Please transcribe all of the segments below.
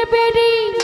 চলবে রে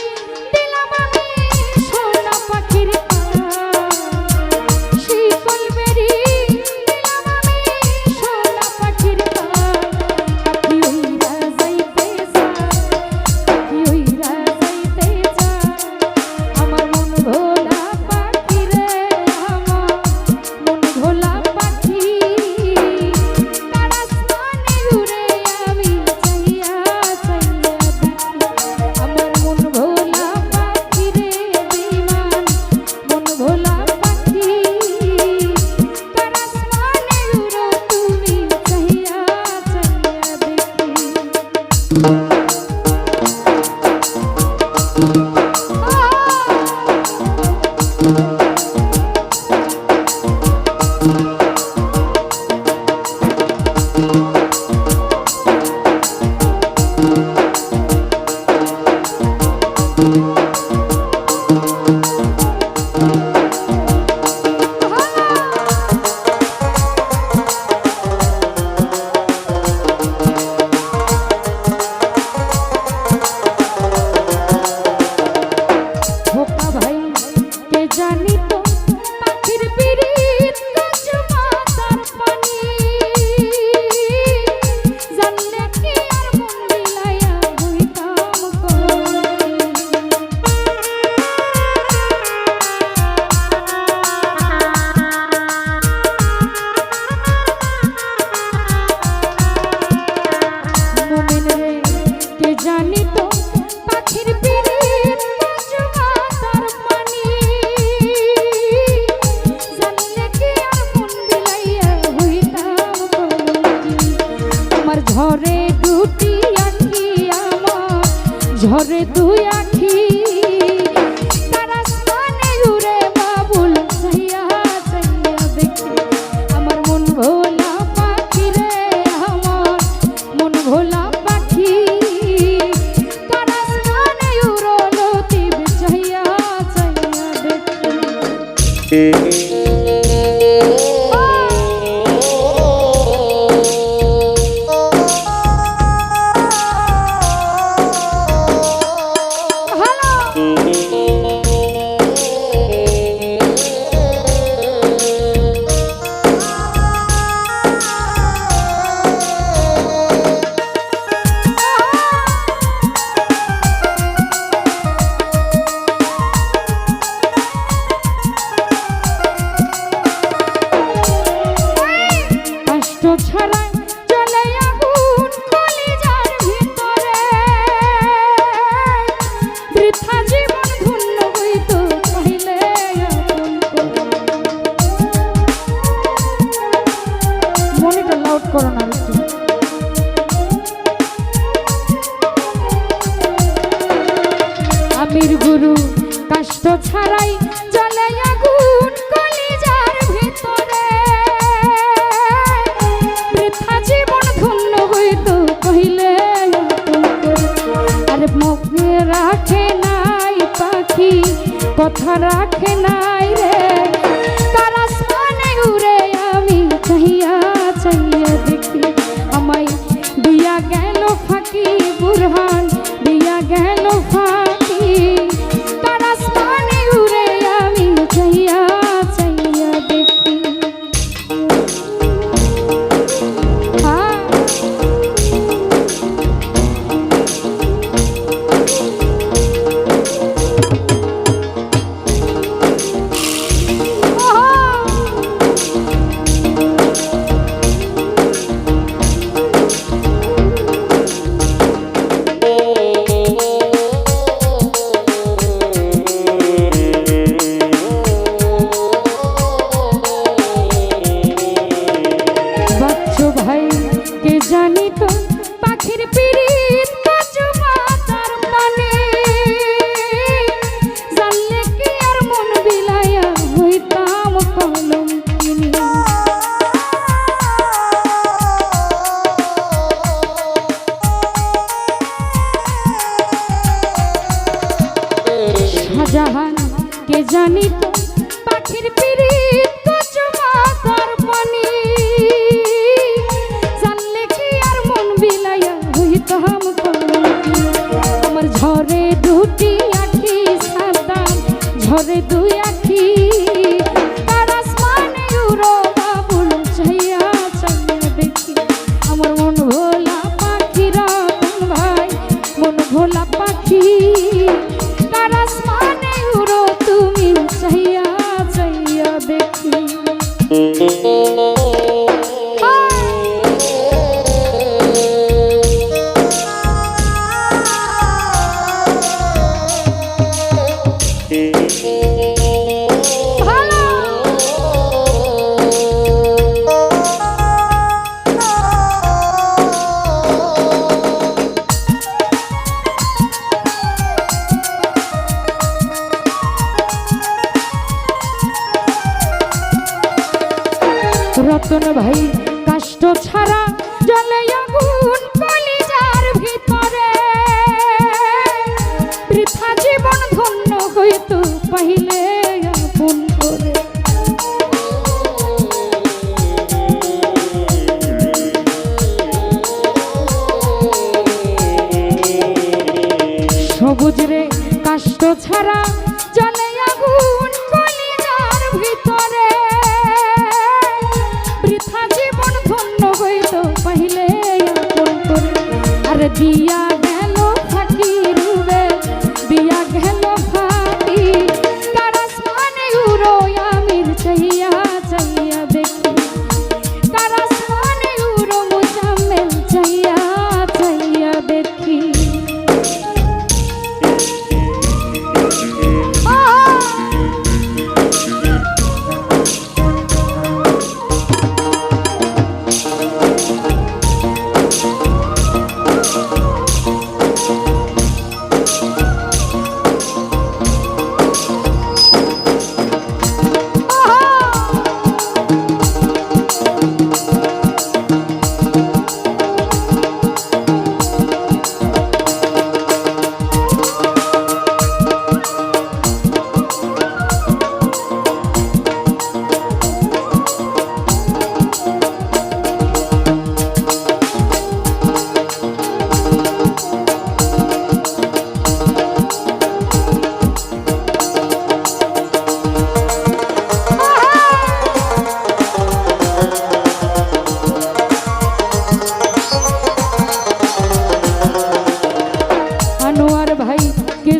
শুধু কষ্ট ছাড়াই চলে আগুন কলিজার ভিতরে। বৃথা জীবন ধন্য হইতো কহিলে, আর মুখ রাখে নাই পাখি, কথা রাখে না জাহান, কে জানি তো? পাখির পিড়ি কচমা তার পানি জানলে কি আর মন বিলাইয়া হইত হাম আমার ঝরে দুটি আখি সাদা, ঝরে দুই আখি রে ভাই, কষ্ট ছাড়া জলে আগুন কলিজার ভিতরে। বৃথা জীবন ধন্য হইতো পাহিলে আপন করে। সবুজ রে, কষ্ট ছাড়া দেখিয়া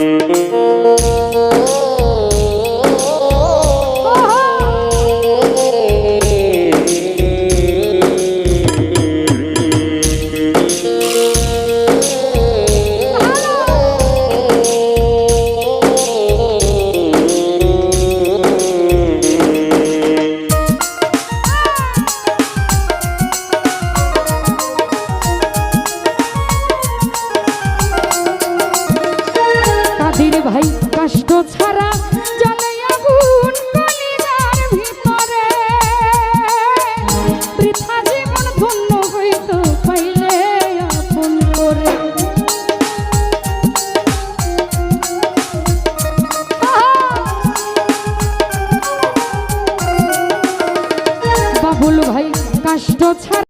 Música